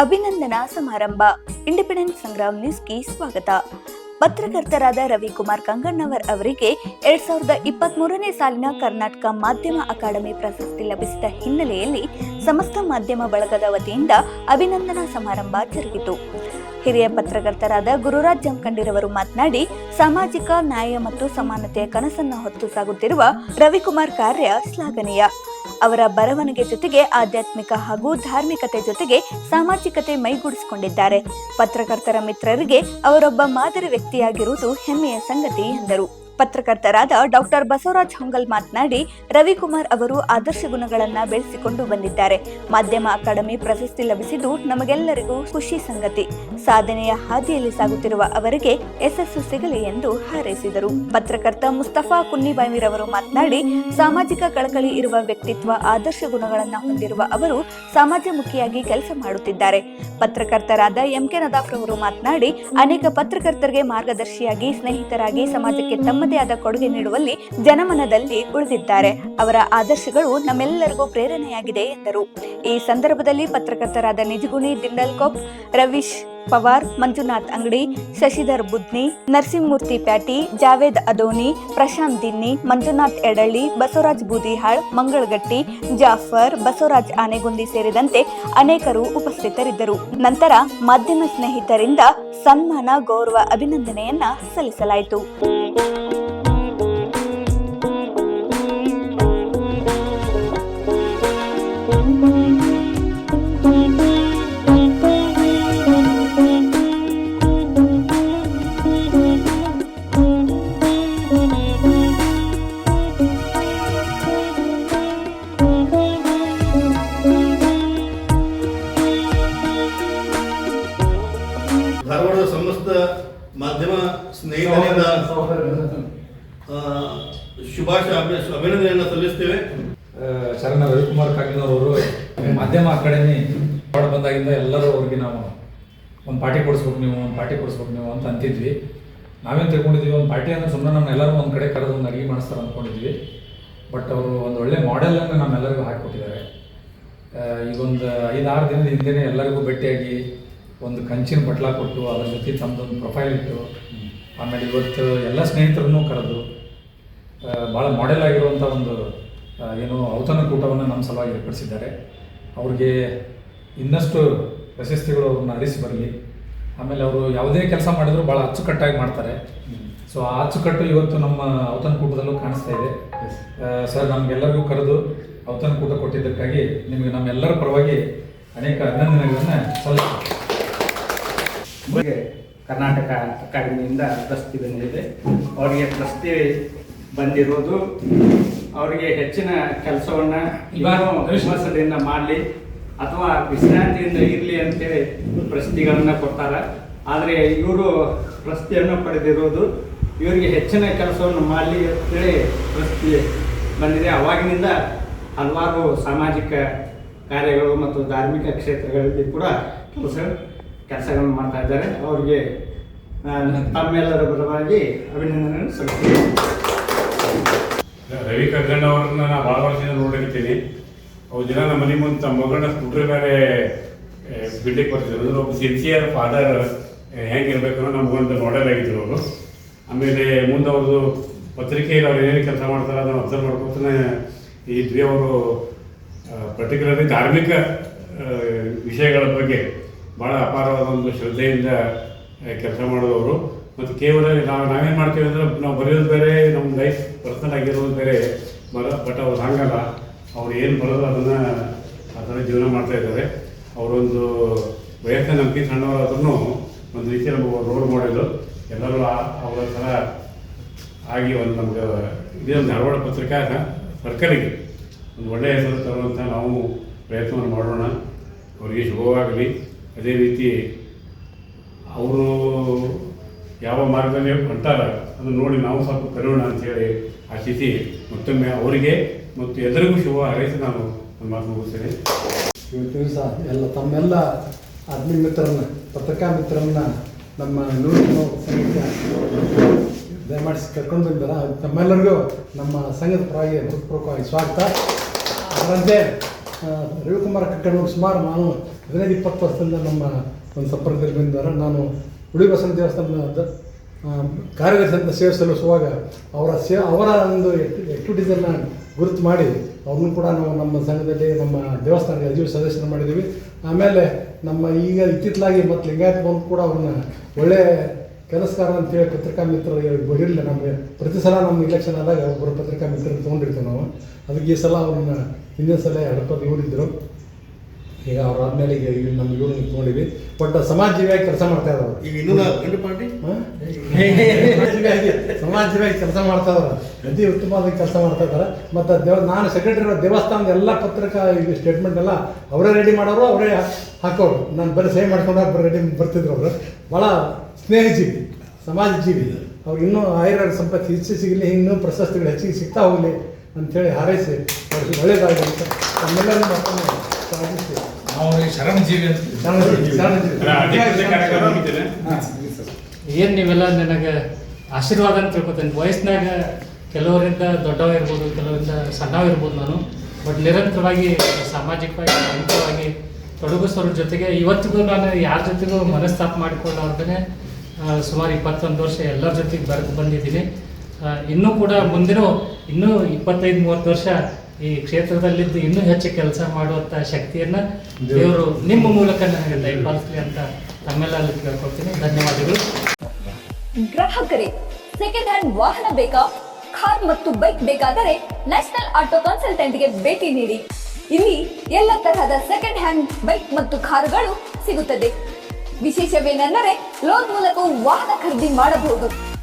ಅಭಿನಂದನಾ ಸಮಾರಂಭ. ಇಂಡಿಪೆಂಡೆಂಟ್ ಸಂಗ್ರಾಮ್ ನ್ಯೂಸ್ಗೆ ಸ್ವಾಗತ. ಪತ್ರಕರ್ತರಾದ ರವಿಕುಮಾರ್ ಕಂಗಣ್ಣವರ್ ಅವರಿಗೆ ಎರಡ್ ಸಾವಿರದ ಇಪ್ಪತ್ತ್ ಮೂರನೇ ಸಾಲಿನ ಕರ್ನಾಟಕ ಮಾಧ್ಯಮ ಅಕಾಡೆಮಿ ಪ್ರಶಸ್ತಿ ಲಭಿಸಿದ ಹಿನ್ನೆಲೆಯಲ್ಲಿ ಸಮಸ್ತ ಮಾಧ್ಯಮ ಬಳಗದ ವತಿಯಿಂದ ಅಭಿನಂದನಾ ಸಮಾರಂಭ ಜರುಗಿತು. ಹಿರಿಯ ಪತ್ರಕರ್ತರಾದ ಗುರುರಾಜ್ ಜಮಖಂಡಿರವರು ಮಾತನಾಡಿ, ಸಾಮಾಜಿಕ ನ್ಯಾಯ ಮತ್ತು ಸಮಾನತೆಯ ಕನಸನ್ನು ಹೊತ್ತು ಸಾಗುತ್ತಿರುವ ರವಿಕುಮಾರ್ ಕಾರ್ಯ ಶ್ಲಾಘನೀಯ. ಅವರ ಬರವಣಿಗೆ ಜೊತೆಗೆ ಆಧ್ಯಾತ್ಮಿಕ ಹಾಗೂ ಧಾರ್ಮಿಕತೆ ಜೊತೆಗೆ ಸಾಮಾಜಿಕತೆ ಮೈಗೂಡಿಸಿಕೊಂಡಿದ್ದಾರೆ. ಪತ್ರಕರ್ತರ ಮಿತ್ರರಿಗೆ ಅವರೊಬ್ಬ ಮಾದರಿ ವ್ಯಕ್ತಿಯಾಗಿರುವುದು ಹೆಮ್ಮೆಯ ಸಂಗತಿ ಎಂದರು. ಪತ್ರಕರ್ತರಾದ ಡಾಕ್ಟರ್ ಬಸವರಾಜ್ ಹೊಂಗಲ್ ಮಾತನಾಡಿ, ರವಿಕುಮಾರ್ ಅವರು ಆದರ್ಶ ಗುಣಗಳನ್ನ ಬೆಳೆಸಿಕೊಂಡು ಬಂದಿದ್ದಾರೆ. ಮಾಧ್ಯಮ ಅಕಾಡೆಮಿ ಪ್ರಶಸ್ತಿ ಲಭಿಸಿದ್ದು ನಮಗೆಲ್ಲರಿಗೂ ಖುಷಿ ಸಂಗತಿ. ಸಾಧನೆಯ ಹಾದಿಯಲ್ಲಿ ಸಾಗುತ್ತಿರುವ ಅವರಿಗೆ ಯಶಸ್ಸು ಸಿಗಲಿ ಎಂದು ಹಾರೈಸಿದರು. ಪತ್ರಕರ್ತ ಮುಸ್ತಫಾ ಕುನ್ನಿಬಾಯಿರವರು ಮಾತನಾಡಿ, ಸಾಮಾಜಿಕ ಕಳಕಳಿ ಇರುವ ವ್ಯಕ್ತಿತ್ವ ಆದರ್ಶ ಗುಣಗಳನ್ನು ಹೊಂದಿರುವ ಅವರು ಸಮಾಜಮುಖಿಯಾಗಿ ಕೆಲಸ ಮಾಡುತ್ತಿದ್ದಾರೆ. ಪತ್ರಕರ್ತರಾದ ಎಂಕೆ ನದಾಫ್ ರವರು ಮಾತನಾಡಿ, ಅನೇಕ ಪತ್ರಕರ್ತರಿಗೆ ಮಾರ್ಗದರ್ಶಿಯಾಗಿ, ಸ್ನೇಹಿತರಾಗಿ ಸಮಾಜಕ್ಕೆ ತಮ್ಮದೇ ಆದ ಕೊಡುಗೆ ನೀಡುವಲ್ಲಿ ಜನಮನದಲ್ಲಿ ಉಳಿದಿದ್ದಾರೆ. ಅವರ ಆದರ್ಶಗಳು ನಮ್ಮೆಲ್ಲರಿಗೂ ಪ್ರೇರಣೆಯಾಗಿದೆ ಎಂದರು. ಈ ಸಂದರ್ಭದಲ್ಲಿ ಪತ್ರಕರ್ತರಾದ ನಿಜಗುಣಿ ದಿಂಡಲ್ಕೊಪ್ ರವೀಶ್ ಪವಾರ್, ಮಂಜುನಾಥ್ ಅಂಗಡಿ, ಶಶಿಧರ್ ಬುದ್ನಿ, ನರಸಿಂಹಮೂರ್ತಿ ಪ್ಯಾಟಿ, ಜಾವೇದ್ ಅದೋನಿ, ಪ್ರಶಾಂತ್ ದಿನ್ನಿ, ಮಂಜುನಾಥ್ ಎಡಳ್ಳಿ, ಬಸವರಾಜ್ ಬೂದಿಹಾಳ್, ಮಂಗಳಗಟ್ಟಿ, ಜಾಫರ್, ಬಸವರಾಜ್ ಆನೆಗುಂದಿ ಸೇರಿದಂತೆ ಅನೇಕರು ಉಪಸ್ಥಿತರಿದ್ದರು. ನಂತರ ಮಾಧ್ಯಮ ಸ್ನೇಹಿತರಿಂದ ಸನ್ಮಾನ, ಗೌರವ, ಅಭಿನಂದನೆಯನ್ನ ಸಲ್ಲಿಸಲಾಯಿತು. ಧಾರವಾಡದ ಸಮಸ್ತ ಮಾಧ್ಯಮ ಸ್ನೇಹಿತರಿಂದ ಶುಭಾಶ ಅಭಿ- ಅಭಿನಂದನೆಯನ್ನು ಸಲ್ಲಿಸ್ತೇವೆ. ಶರಣ ರವಿಕುಮಾರ್ ಕಾಗಿನವರು ಮಾಧ್ಯಮ ಅಕಾಡೆಮಿ ಹೊರಡ್ ಬಂದಾಗಿಂದ ಎಲ್ಲರೂ ಅವ್ರಿಗೆ ನಾವು ಒಂದು ಪಾರ್ಟಿ ಕೊಡಿಸ್ಬೇಕು ನೀವು, ಒಂದು ಪಾರ್ಟಿ ಕೊಡಿಸ್ಬೇಕು ನೀವು ಅಂತ ಅಂತಿದ್ವಿ. ನಾವೇನು ತಿಳ್ಕೊಂಡಿದ್ವಿ ಒಂದು ಪಾರ್ಟಿ ಅಂದ್ರೆ ಸುಮ್ಮನೆ ನಮ್ಮ ಎಲ್ಲರೂ ಒಂದು ಕಡೆ ಕರೆದು ಒಂದು ಅಡುಗೆ ಮಾಡಿಸ್ತಾರೆ ಅಂದ್ಕೊಂಡಿದ್ವಿ. ಬಟ್ ಅವರು ಒಂದು ಒಳ್ಳೆ ಮಾಡೆಲನ್ನು ನಮ್ಮೆಲ್ಲರಿಗೂ ಹಾಕಿಕೊಟ್ಟಿದ್ದಾರೆ ಈಗೊಂದು ಈಗ ಒಂದು ಐದಾರು ದಿನದ ಹಿಂದೆಯೇ ಎಲ್ಲರಿಗೂ ಭೇಟಿಯಾಗಿ ಒಂದು ಕಂಚಿನ ಬಟ್ಲ ಕೊಟ್ಟು ಅದ್ರ ಜೊತೆ ತಮ್ಮದೊಂದು ಪ್ರೊಫೈಲ್ ಇಟ್ಟು ಆಮೇಲೆ ಇವತ್ತು ಎಲ್ಲ ಸ್ನೇಹಿತರನ್ನು ಕರೆದು ಭಾಳ ಮಾಡೆಲ್ ಆಗಿರುವಂಥ ಒಂದು ಏನು ಔತಣಕೂಟವನ್ನು ನಮ್ಮ ಸಲುವಾಗಿ ಏರ್ಪಡಿಸಿದ್ದಾರೆ. ಅವ್ರಿಗೆ ಇನ್ನಷ್ಟು ಪ್ರಶಸ್ತಿಗಳು ಅವ್ರನ್ನ ಅರಿಸಿ ಬರಲಿ. ಆಮೇಲೆ ಅವರು ಯಾವುದೇ ಕೆಲಸ ಮಾಡಿದ್ರು ಭಾಳ ಅಚ್ಚುಕಟ್ಟಾಗಿ ಮಾಡ್ತಾರೆ. ಸೊ ಆ ಅಚ್ಚುಕಟ್ಟು ಇವತ್ತು ನಮ್ಮ ಔತಣಕೂಟದಲ್ಲೂ ಕಾಣಿಸ್ತಾ ಇದೆ. ಸರ್ ನಮಗೆಲ್ಲರಿಗೂ ಕರೆದು ಔತಣಕೂಟ ಕೊಟ್ಟಿದ್ದಕ್ಕಾಗಿ ನಿಮಗೆ ನಮ್ಮೆಲ್ಲರ ಪರವಾಗಿ ಅನೇಕ ಅಭಿನಂದನೆಗಳನ್ನು ಸಲ್ಲಿಸ್ತೀನಿ. ಅವರಿಗೆ ಕರ್ನಾಟಕ ಅಕಾಡೆಮಿಯಿಂದ ಪ್ರಶಸ್ತಿ ಬಂದಿದೆ. ಅವರಿಗೆ ಪ್ರಶಸ್ತಿ ಬಂದಿರೋದು ಅವರಿಗೆ ಹೆಚ್ಚಿನ ಕೆಲಸವನ್ನು ಇವಾಗ ವಿಶ್ವಾಸದಿಂದ ಮಾಡಲಿ ಅಥವಾ ವಿಶ್ರಾಂತಿಯಿಂದ ಇರಲಿ ಅಂತೇಳಿ ಪ್ರಶಸ್ತಿಗಳನ್ನು ಕೊಡ್ತಾರೆ. ಆದರೆ ಇವರು ಪ್ರಶಸ್ತಿಯನ್ನು ಪಡೆದಿರೋದು ಇವರಿಗೆ ಹೆಚ್ಚಿನ ಕೆಲಸವನ್ನು ಮಾಡಲಿ ಅಂತೇಳಿ ಪ್ರಶಸ್ತಿ ಬಂದಿದೆ. ಅವಾಗಿನಿಂದ ಹಲವಾರು ಸಾಮಾಜಿಕ ಕಾರ್ಯಗಳು ಮತ್ತು ಧಾರ್ಮಿಕ ಕ್ಷೇತ್ರಗಳಲ್ಲಿ ಕೂಡ ಕೆಲಸ ಕೆಲಸಗಳನ್ನು ಮಾಡ್ತಾ ಇದ್ದಾರೆ. ಅವರಿಗೆ ತಮ್ಮೆಲ್ಲರ ಪರವಾಗಿ ಅಭಿನಂದನೆ ಸಲ್ಲಿಸ್ತೀನಿ. ರವಿ ಕಗ್ಗಣ್ಣ ಅವ್ರನ್ನ ನಾನು ಭಾಳ ವರ್ಷದಿಂದ ನೋಡಿರ್ತೀನಿ. ಅವ್ರು ದಿನ ನಮ್ಮ ಮನೆ ಮುಂದೆ ತಮ್ಮ ಮಗಳನ್ನ ಸ್ಕೂಟ್ರ್ ಮೇಲೆ ಬಿಡ್ಲಿಕ್ಕೆ ಬರ್ತಿದ್ರು. ಅಂದ್ರೆ ಒಬ್ಬ ಸಿನ್ಸಿಯರ್ ಫಾದರ್ ಹೆಂಗಿರ್ಬೇಕು ಅನ್ನೋ ನಮಗೊಂದು ಮಾಡೆಲ್ ಆಗಿದ್ರು ಅವರು. ಆಮೇಲೆ ಮುಂದೆ ಅವ್ರದ್ದು ಪತ್ರಿಕೆಯಲ್ಲಿ ಅವ್ರು ಏನೇನು ಕೆಲಸ ಮಾಡ್ತಾರೆ ಅದನ್ನು ಅಬ್ಸರ್ವ್ ಮಾಡ್ಕೊತಾನೆ ಇದ್ವಿ ಅವರು ಪರ್ಟಿಕ್ಯುಲರ್ಲಿ ಧಾರ್ಮಿಕ ವಿಷಯಗಳ ಬಗ್ಗೆ ಭಾಳ ಅಪಾರವಾದ ಒಂದು ಶ್ರದ್ಧೆಯಿಂದ ಕೆಲಸ ಮಾಡೋದವರು ಮತ್ತು ಕೇವಲ ನಾವು, ನಾವೇನು ಮಾಡ್ತೀವಿ ಅಂದ್ರೆ, ನಾವು ಬರೆಯೋದು ಬೇರೆ ನಮ್ಮ ಲೈಫ್ ಪರ್ಸನಲ್ ಆಗಿರೋದು ಬೇರೆ. ಬರ ಬಟ್ ಅವ್ರು ಹಂಗಲ್ಲ. ಅವ್ರು ಏನು ಬರೋದು ಅದನ್ನು ಅದರ ಜೀವನ ಮಾಡ್ತಾ ಇದ್ದಾರೆ. ಅವರೊಂದು ವಯಸ್ಸಿನ ನಂಬಿಕೆ ಸಣ್ಣವರಾದ್ರೂ ಒಂದು ರೀತಿ ನಮಗೆ ರೋಲ್ ಮಾಡೆಲು ಎಲ್ಲರೂ ಅವರ ಥರ ಆಗಿ ಒಂದು ನಮ್ಗೆ, ಇದೇ ಒಂದು ಧಾರವಾಡ ಪತ್ರಿಕಾ ಸರ್ಕಾರಿಗೆ ಒಂದು ಒಳ್ಳೆಯ ಹೆಸರು ತರುವಂಥ ನಾವು ಪ್ರಯತ್ನವನ್ನು ಮಾಡೋಣ. ಅವರಿಗೆ ಶುಭವಾಗಲಿ. ಅದೇ ರೀತಿ ಅವರು ಯಾವ ಮಾರ್ಗದಲ್ಲಿ ಹೊಂಟಾರ ಅದನ್ನು ನೋಡಿ ನಾವು ಸ್ವಲ್ಪ ಕರೆಯೋಣ ಅಂತೇಳಿ ಆಶಿಸಿ ಮತ್ತೊಮ್ಮೆ ಅವರಿಗೆ ಮತ್ತು ಎಲ್ಲರಿಗೂ ಶುಭ ಹಾರೈಸಿ ನಾನು ಮಾತು ಮುಗಿಸ್ತೇನೆ. ಇವತ್ತು ದಿವಸ ಎಲ್ಲ ತಮ್ಮೆಲ್ಲ ಆತ್ಮೀಯ ಮಿತ್ರರನ್ನ, ಪತ್ರಿಕಾ ಮಿತ್ರರನ್ನ ನಮ್ಮ ನೂರು ಸಂಘಕ್ಕೆ ದಯಮಾಡಿಸಿ ಕರ್ಕೊಂಡು ಬಂದಿದ್ದಾರೆ ತಮ್ಮೆಲ್ಲರಿಗೂ ನಮ್ಮ ಸಂಘದ ಪರವಾಗಿ ಹೃತ್ಪೂರ್ವಕವಾಗಿ ಸ್ವಾಗತ. ಅದರಂತೆ ರವಿಕುಮಾರ ಕಕ್ಕಣ್ಣ ಸುಮಾರು ನಾನು ಹದಿನೈದು ಇಪ್ಪತ್ತು ವರ್ಷದಿಂದ ನಮ್ಮ ಒಂದು ಸಂಪರ್ಕದಲ್ಲಿ ಬಂದಿದ್ದಾರೆ. ನಾನು ಉಳಿ ಬಸವನ ದೇವಸ್ಥಾನದ ಆ, ಕಾರ್ಯದರ್ಶಿ ಅಂತ ಸೇವೆ ಸಲ್ಲಿಸುವಾಗ ಅವರ ಸೇ ಅವರ ಒಂದು ಆ್ಯಕ್ಟಿವಿಟೀಸನ್ನು ಗುರುತು ಮಾಡಿ ಅವ್ರನ್ನೂ ಕೂಡ ನಾವು ನಮ್ಮ ಸಂಘದಲ್ಲಿ ನಮ್ಮ ದೇವಸ್ಥಾನಕ್ಕೆ ಅಜೀವ ಸದಸ್ಯರು ಮಾಡಿದ್ದೀವಿ. ಆಮೇಲೆ ನಮ್ಮ ಈಗ ಇತ್ತಿತ್ತಲಾಗಿ ಮತ್ತು ಲಿಂಗಾಯತ ಬಂದು ಕೂಡ ಅವ್ರನ್ನ ಒಳ್ಳೆಯ ಕೆಲಸಗಾರ ಅಂತೇಳಿ ಪತ್ರಿಕಾ ಮಿತ್ರರಿಗೆ ಬಡಿರಲಿಲ್ಲ ನಮಗೆ ಪ್ರತಿ ಸಲ ನಮ್ಮ ಇಲೆಕ್ಷನ್ ಆದಾಗ ಒಬ್ಬರು ಪತ್ರಿಕಾ ಮಿತ್ರರು ತೊಗೊಂಡಿರ್ತೀವಿ ನಾವು. ಅದಕ್ಕೆ ಈ ಸಲ ಅವ್ರನ್ನ ಹಿಂದಿನ ಸಲ ಹಡಪದ ಇವರಿದ್ದರು ಈಗ ಅವ್ರಾದ್ಮೇಲೆ ಈಗ ಇಲ್ಲಿ ನಮ್ಮ ಇವ್ರು ನಿಂತ್ಕೊಂಡಿವಿ. ಬಟ್ ಸಮಾಜ ಜೀವಿಯಾಗಿ ಕೆಲಸ ಮಾಡ್ತಾ ಇದ್ದಾರೆ ಅವ್ರು. ಈಗ ಇನ್ನೂ ಗಂಡು ಪಾರ್ಟಿ? ಸಮಾಜ ಕೆಲಸ ಮಾಡ್ತಾ ಇದಾರೆ ಅತಿ ಉತ್ತಮವಾಗಿ ಕೆಲಸ ಮಾಡ್ತಾ ಇದ್ದಾರೆ. ಮತ್ತು ದೇವ ನಾನು ಸೆಕ್ರೆಟರಿ ದೇವಸ್ಥಾನದ ಎಲ್ಲ ಪತ್ರಿಕಾ ಈಗ ಸ್ಟೇಟ್ಮೆಂಟ್ ಎಲ್ಲ ಅವರೇ ರೆಡಿ ಮಾಡೋರು ಅವರೇ ಹಾಕೋರು. ನಾನು ಬರೀ ಸಹಿ ಮಾಡ್ಕೊಂಡು ಬರೀ ರೆಡಿ ಬರ್ತಿದ್ರು ಅವರು. ಭಾಳ ಸ್ನೇಹಜೀವಿ ಸಮಾಜ ಜೀವಿ ಅವ್ರು ಇನ್ನೂ ಆಯುರ್ವೇದ ಸಂಪತ್ತು ಹೆಚ್ಚು ಸಿಗಲಿ ಇನ್ನೂ ಪ್ರಶಸ್ತಿಗಳು ಹೆಚ್ಚಿಗೆ ಸಿಗ್ತಾ ಹೋಗಲಿ ಅಂಥೇಳಿ ಹಾರೈಸಿ. ಅವ್ರಿಗೆ ಒಳ್ಳೇದಾಗಲಿ ಅಂತ. ನಮ್ಮೆಲ್ಲರೂ ಪ್ರಾರ್ಥಿಸ್ತೀವಿ. ನಾವು ಈ ಶರಣ ಜೀವಿ ಅಂತ ಶರಣಜೀವಿ, ಮುಗಿದಿದೆ? ಏನು ನೀವೆಲ್ಲ ನನಗೆ ಆಶೀರ್ವಾದ ಅಂತ ತಿಳ್ಕೊತೇನೆ. ವಯಸ್ಸಿನಾಗ ಕೆಲವರಿಂದ ದೊಡ್ಡವ ಇರ್ಬೋದು ಕೆಲವರಿಂದ ಸಣ್ಣವ ಇರ್ಬೋದು ನಾನು. ಬಟ್ ನಿರಂತರವಾಗಿ ಸಾಮಾಜಿಕವಾಗಿ ಸಾಂಘಿಕವಾಗಿ ತೊಡಗಿಸೋರ ಜೊತೆಗೆ ಇವತ್ತಿಗೂ ನಾನು ಯಾರ ಜೊತೆಗೂ ಮನಸ್ತಾಪ ಮಾಡಿಕೊಳ್ಳೋರ್ದೇ ಸುಮಾರು ಇಪ್ಪತ್ತೊಂದು ವರ್ಷ ಎಲ್ಲರ ಜೊತೆಗೆ ಬರೆದು ಬಂದಿದ್ದೀನಿ. ಇನ್ನೂ ಕೂಡ ಮುಂದಿನ ಇನ್ನೂ ಇಪ್ಪತ್ತೈದು ಮೂವತ್ತು ವರ್ಷ ಈ ಕ್ಷೇತ್ರದಲ್ಲಿದ್ದು ಇನ್ನೂ ಹೆಚ್ಚು ಕೆಲಸ ಮಾಡುವಂತಹ ಶಕ್ತಿಯನ್ನು ದೇವರು ನಿಮ್ಮ ಮೂಲಕ ನನಗೆ ದಯಪಾಲಿಸಲಿ ಅಂತ ತಮ್ಮೆಲ್ಲರಲ್ಲಿ ಕೇಳ್ಕೊಳ್ತೀನಿ. ಧನ್ಯವಾದಗಳು. ಗ್ರಾಹಕರೇ ಸೆಕೆಂಡ್ ಹ್ಯಾಂಡ್ ವಾಹನ ಬೇಕಾ? ಕಾರ್ ಮತ್ತು ಬೈಕ್ ಬೇಕಾದರೆ ನ್ಯಾಷನಲ್ ಆಟೋ ಕನ್ಸಲ್ಟೆಂಟ್ಗೆ ಭೇಟಿ ನೀಡಿ. ಇಲ್ಲಿ ಎಲ್ಲ ತರಹದ ಸೆಕೆಂಡ್ ಹ್ಯಾಂಡ್ ಬೈಕ್ ಮತ್ತು ಕಾರುಗಳು ಸಿಗುತ್ತದೆ. ವಿಶೇಷವೇನೆಂದರೆ ಲೋನ್ ಮೂಲಕ ವಾಹನ ಖರೀದಿ ಮಾಡಬಹುದು.